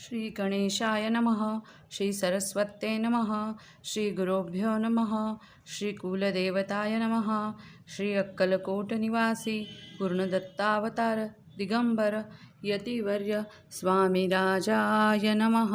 श्री गणेशाय नमः श्री सरस्वत्ये नमः श्री गुरुभ्यो नमः श्री कुलदेवताय नमः श्री अक्कलकोटनिवासी पूर्णदत्तावतार दिगंबर यतिवर्य स्वामिराजाय नमः।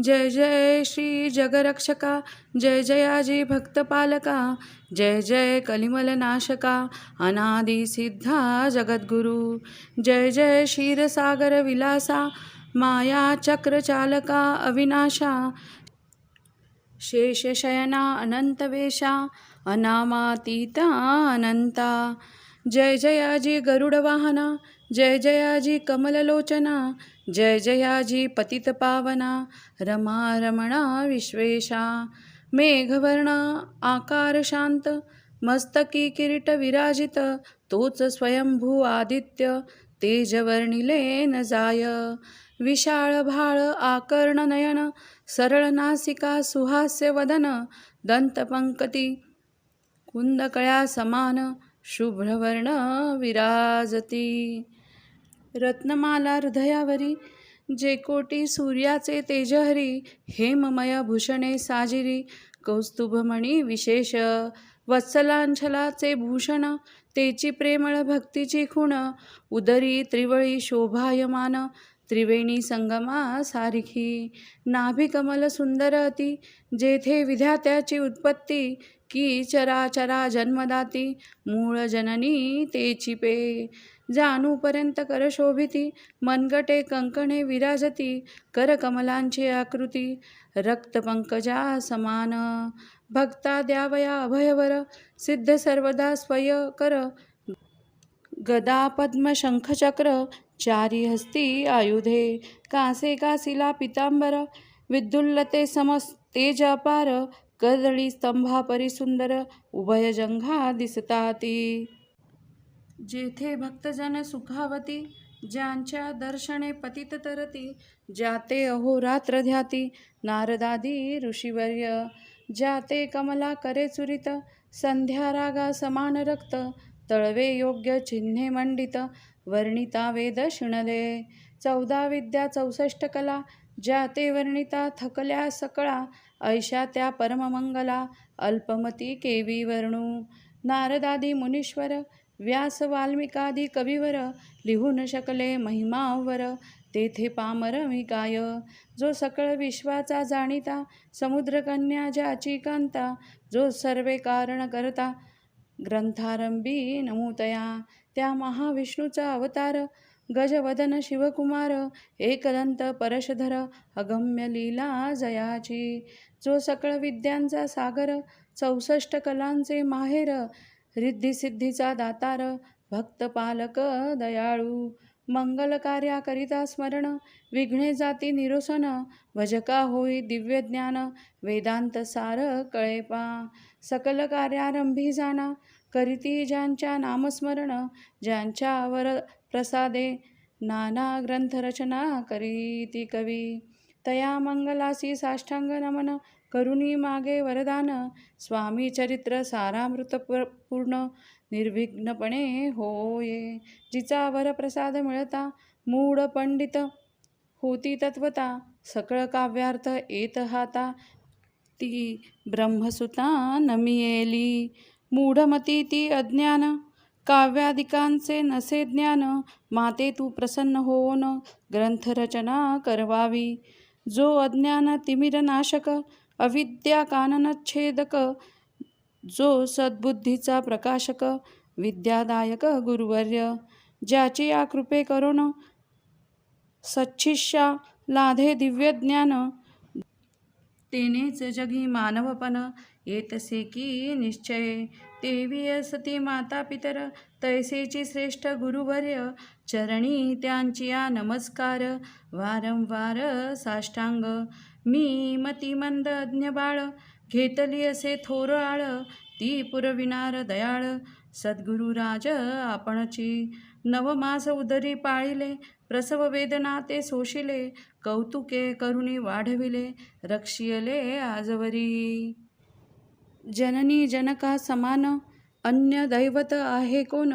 जय जय श्री जगरक्षका जय जयाजी भक्तपालका जय जय कलिमलनाशका अनादिसिद्धा जगद्गुरु जय जय क्षीरसागर विलासा माया चक्रचालका अविनाशा शेषशयना अनंतवेशा अनामातीता अनंता। जय जयाजी गरुडवाहना जय जयाजी कमललोचना जय जयाजी पतितपावना रमा रमणा विश्वेशा मेघवर्णा आकार शांत मस्तकी किरीट विराजित तोच स्वयंभू आदित्य तेजवर्णिले न जाय. विशाळ भाळ आकर्ण नयन सरळ नासिका सुहास्य वदन दंतपंकती कुंदकळ्या समान शुभ्रवर्ण विराजती. रत्नमाला हृदयावरी जे कोटी सूर्याचे तेजहरी हेममय भूषणे साजिरी कौस्तुभमणी विशेष वत्सलांछलाचे भूषण तेची प्रेमळ भक्तीची खुण उदरी त्रिवळी शोभायमान त्रिवेणी संगमा सारखी नाभिकमल सुंदर अति जेथे विधात्याची उत्पत्ती की चराचरा जन्मदाती मूळ जननी तेची पे. जानूपर्यंत करशोभिती मनगटे कंकणे विराजती करकमलांची आकृती रक्तपंकजा समान. भक्ता द्यावया अभयवर सिद्ध सर्वदा स्वय कर. गदा पद्म शंखचक्र चारी हस्ती आयुधे. कासे कासिला पितांबर विद्युल्लते समस तेज अपार कदळी स्तंभा परिसुंदर उभय जंघा दिसताती. जेथे भक्तजन सुखावती ज्यांच्या दर्शने पतित तरती जाते अहोरात्र ध्याती नारदादी ऋषीवर्य जाते कमला करे चुरित संध्या रागा समान रक्त तळवे योग्य चिन्हे मंडित वर्णिता वेद शिणले चौदा विद्या चौसष्ट कला ज्या ते वर्णिता थकल्या सकळा ऐशा त्या परममंगला अल्पमती केवी वर्णू. नारदादी मुनीश्वर व्यास वाल्मिकादी कविवर लिहू न शकले महिमावर तेथे पामर मी काय जो सकळ विश्वाचा जाणीता समुद्रकन्या ज्याची कांता जो सर्वे कारण करता ग्रंथारंभी नमूतया. त्या महाविष्णूचा अवतार गजवदन शिवकुमार एकदंत परशधर अगम्य लीला जयाची. जो सकळ विद्यांचा सागर चौसष्ट कलांचे माहेर रिद्धिसिद्धीचा दातार भक्तपालक दयाळू. मंगल कार्याकरिता स्मरण विघ्ने जाती निरोसन भजका होई दिव्य ज्ञान वेदांत सार कळेपा. सकल कार्यारंभी जाणा करीती ज्यांच्या नामस्मरण ज्यांच्यावर प्रसादे नाना ग्रंथरचना करीती कवी. तया मंगलासी साष्टांग नमन करुणी मागे वरदान. स्वामी चरित्र सारामृत पूर्ण निर्विघ्नपणे होये. जिचा वरप्रसाद मिळता मूढ पंडित होती तत्वता. सकळ काव्यार्थ येत हाता. ती ब्रह्मसुता नमियेली. मूढमती ती अज्ञान. काव्यादिकांचे नसे ज्ञान. माते तू प्रसन्न होऊन ग्रंथरचना करवावी. जो अज्ञान तिमिरनाशक अविद्या काननच्छेदक जो सद्बुद्धीचा प्रकाशक विद्यादायक गुरुवर्य ज्याची या कृपे करून सच्छिष्या लाधे दिव्य ज्ञान तेनेच जगी मानवपण येतसे की निश्चय. देवी असती माता पितर तैसेची श्रेष्ठ गुरुवर्य चरणी त्यांची या नमस्कार वारंवार साष्टांग. मी मतिमंद अज्ञ बाळ घेतली असे थोर आळ ती पुरविणार दयाळ. सद्गुरुराज आपणची नवमास उदरी पाळिले प्रसववेदना ते सोशिले कौतुके करुणी वाढविले रक्षियले आजवरी. जननी जनका समान अन्य दैवत आहे कोण?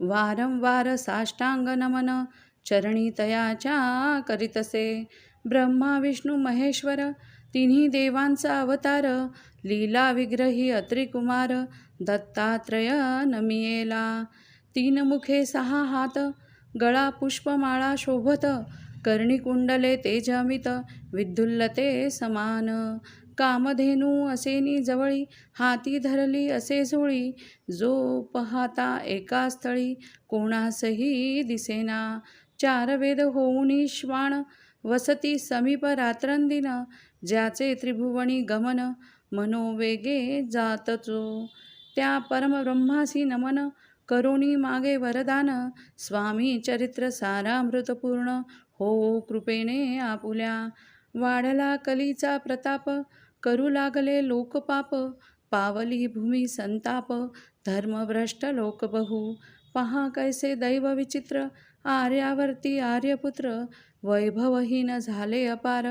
वारंवार साष्टांग नमन चरणी तयाच्या करीतसे. ब्रह्मा विष्णू महेश्वर तिन्ही देवांचा अवतार लीला विग्रही अत्रिकुमार दत्तात्रय नमियेला. तीन मुखे सहा हात गळा पुष्पमाळा शोभत कर्णिकुंडले तेजमित विद्युल्लते समान. कामधेनू असेनी जवळी हाती धरली असे झोळी जो पहाता एका स्थळी कोणासही दिसेना. चार वेद होऊनी श्वाण वसती समीप रात्रंदिन ज्याचे त्रिभुवनी गमन मनोवेगे जातचो. त्या परमब्रह्मासी नमन करुणी मागे वरदान. स्वामी चरित्र सारामृतपूर्ण हो कृपेने आपुल्या. वाढला कलीचा प्रताप. करू लागले लोकपाप. पावली भूमी संताप. धर्मभ्रष्ट लोकबहू. पहा कैसे दैव विचित्र आर्यावर्ती आर्यपुत्र. वैभवहीन झाले अपार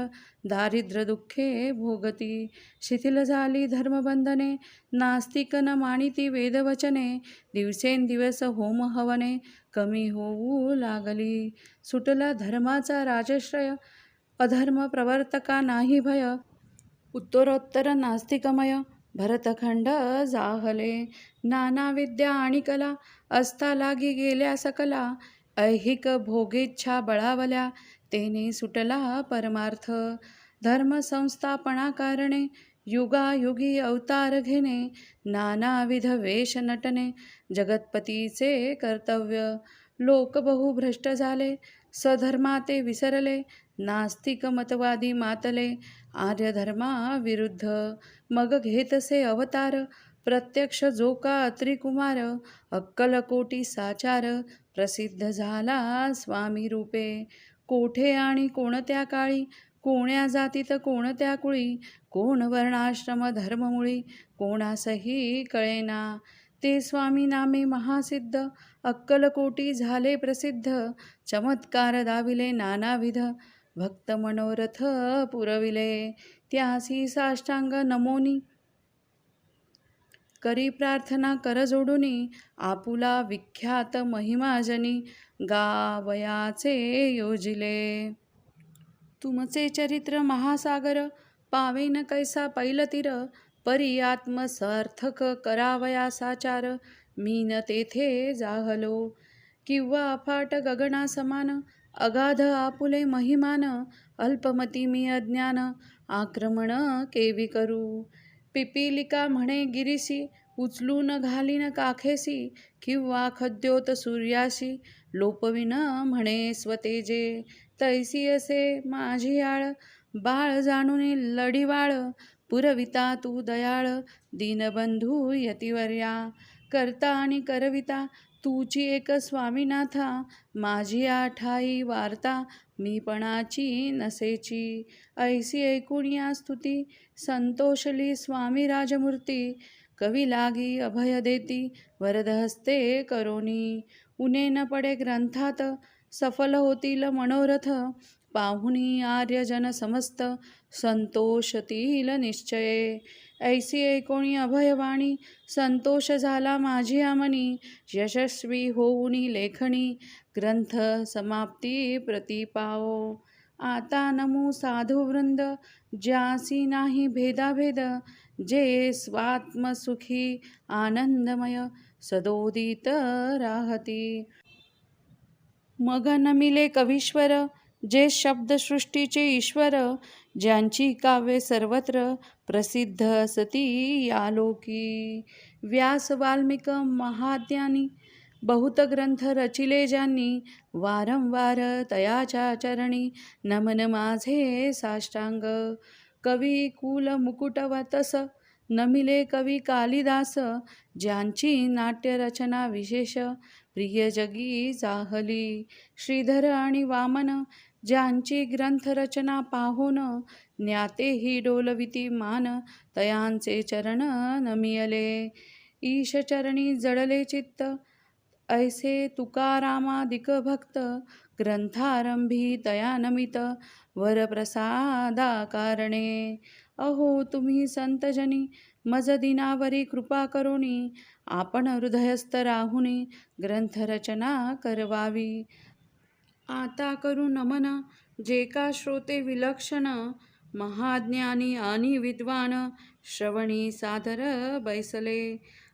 दारिद्र्य दुःखे भोगती. शिथिल झाली धर्मबंधने नास्तिक न मानिती वेदवचने दिवसेंदिवस होम हवने कमी होऊ लागली. सुटला धर्माचा राजश्रय अधर्म प्रवर्तका नाही भय. उत्तरोत्तर नास्तिकमय भरतखंड जाहले. नाना विद्या आणि कला असता लागी गेल्या सकला ऐहिक भोगेच्छा बळावल्या. तेने सुटला परमार्थ. धर्म संस्थापना कारणे युगायुगी अवतार घेणे नानाविध वेश नटने जगतपतीचे कर्तव्य. लोक बहु भ्रष्ट झाले सधर्माते विसरले नास्तिक मतवादी मातले आर्यधर्मा विरुद्ध मग घेतसे अवतार प्रत्यक्ष जो का अत्रिकुमार अक्कलकोटी साचार प्रसिद्ध झाला स्वामी रूपे कोठे आणि कोणत्या काळी? कोण्या जातीत कोणत्या कुळी? कोण वर्णाश्रम धर्ममुळी? कोणासही कळेना. ते स्वामी नामे महासिद्ध अक्कलकोटी झाले प्रसिद्ध चमत्कार दाविले नानाविध. भक्त मनोरथ पुरविले त्यासी साष्टांग नमोनी. करी प्रार्थना करजोडुनी आपुला विख्यात महिमाजनी गावयाचे योजिले. तुमचे चरित्र महासागर पावेन कैसा पैलतीर परी आत्मसार्थक करावया साचार मीन तेथे जाहलो. किंवा अफाट गगना समान अगाध आपुले महिमान अल्पमती मी अज्ञान आक्रमण केवी करू. पिपीलिका म्हणे गिरीसी उचलून घालीन काखेसी किंवा खद्योत सूर्याशी लोपविन म्हणे स्वतेजे तैसी असे माझी आळ. बाळ जाणून लढीवाळ पुरविता तू दयाळ. दीनबंधू यतिवर्या करता आणि करविता तूची एक स्वामीनाथा. माझी आठाई वार्ता मीपणाची नसेची. ऐसी ऐकून या स्तुती संतोषली स्वामी राजमूर्ती. कवी लागी अभय देती वरदहस्ते करोनी. उने न पडे ग्रंथात सफल होतील मनोरथ. पाहुणी आर्यजन समस्त संतोषतील निश्चये. ऐसी ऐकोणी अभयवाणी संतोष झाला माझी आमनी. यशस्वी होऊनी लेखणी ग्रंथ समाप्ती प्रतिपाओ आता नमू साधुवृंद ज्यासी नाही भेदाभेद जे स्वात्मसुखी आनंदमय सदोदित राहती. मग नमिले कवीश्वर जे शब्दसृष्टीचे ईश्वर ज्यांची काव्ये सर्वत्र प्रसिद्ध असती आलोकी व्यास वाल्मिक महाज्ञानी बहुत ग्रंथ रचिले ज्यांनी वारंवार तयाच्या चरणी नमन माझे साष्टांग. कवी कुल मुकुटवतस नमिले कवी कालिदास ज्यांची नाट्यरचना विशेष प्रिय जगी जाहली. श्रीधर आणि वामन ज्यांची ग्रंथरचना पाहून ज्ञातेही डोलविती मान तयांचे चरण नमियले. ईशचरणी जडले चित्त ऐसे तुकारामादिक भक्त ग्रंथारंभी तया नमित वरप्रसादा कारणे अहो तुम्ही संतजनी मज दिनावरी कृपा करोनी आपण हृदयस्थ राहुनी ग्रंथरचना करवावी। आता करू नमन जे का श्रोते विलक्षण महाज्ञानी आणि विद्वान श्रवणी सादर बैसले।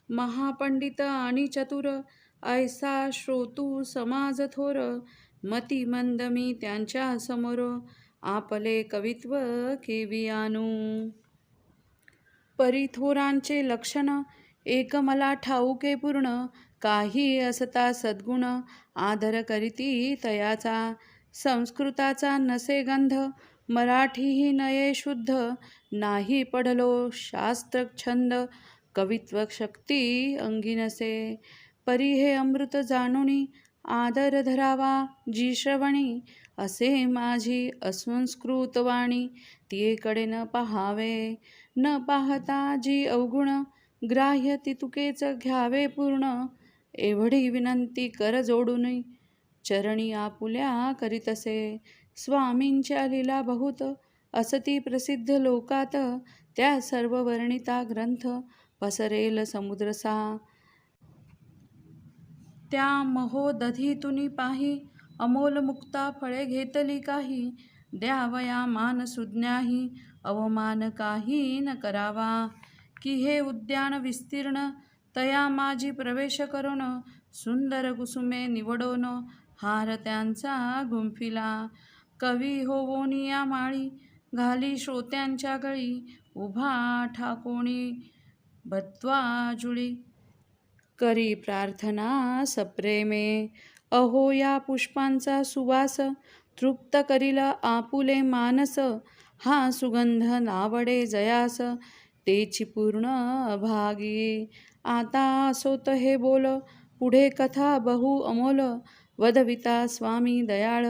महापंडित आणि चतुर ऐसा श्रोतू समाज थोर मती मंद मी त्यांच्यासमोर आपले कवित्व केवी आणू. परिथोरांचे लक्षण एक मला ठाऊके पूर्ण काही असता सद्गुण आदर करीती तयाचा. संस्कृताचा नसे गंध मराठीही नये शुद्ध नाही पडलो शास्त्र छंद कवित्व शक्ती अंगी नसे. परी हे अमृत जाणुनी आदर धरावा जी श्रवणी असे माझी असंस्कृतवाणी तियेकडे न पहावे न पाहता जी अवगुण ग्राह्य ती तुकेच घ्यावे पूर्ण. एवढी विनंती कर जोडून चरणी आपुल्या करीतसे. स्वामींच्या लीला बहुत असती प्रसिद्ध लोकात. त्या सर्व वर्णिता ग्रंथ पसरेल समुद्रसा. त्या महोदधीतुनी पाही अमोल मुक्ता फळे घेतली काही. द्यावया मान सुज्ञाही अवमान काही न करावा. की हे उद्यान विस्तीर्ण तया माझी प्रवेश करून सुंदर कुसुमे निवडोन हार त्यांचा गुंफिला. कवी होवोनी या माळी घाली श्रोत्यांच्या गळी उभा ठाकोणी बत्वा जुळी. करी प्रार्थना सप्रेमे. अहो या पुष्पांचा सुवास तृप्त करील आपुले मानस. हा सुगंध नावडे जयास तेची पूर्ण भागी. आता असोत हे बोल पुढे कथा बहु अमोल. वदविता स्वामी दयाळ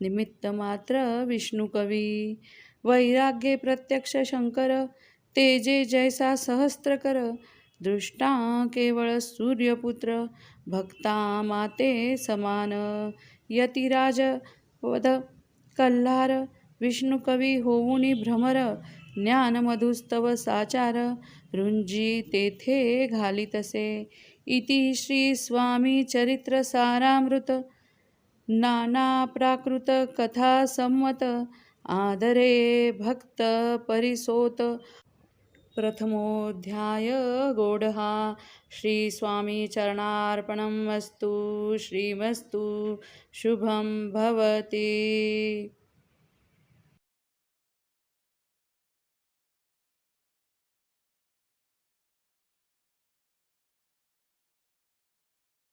निमित्त मात्र विष्णू कवी. वैराग्ये प्रत्यक्ष शंकर तेजे जैसा सहस्त्रकर दृष्टा केवळ सूर्यपुत्र भक्ता माते समान. यतिराज वद कल्हार विष्णुकवी होऊनी भ्रमर ज्ञानमधुस्तव साचार रुंजी तेथे घालितसे. इति श्री स्वामी चरित्र सारामृत नाना प्राकृत कथा संमत आदरे भक्त परिसोत. प्रथमोऽध्याय गोडहा। श्री अस्तु श्रीमस्तु शुभं भवति।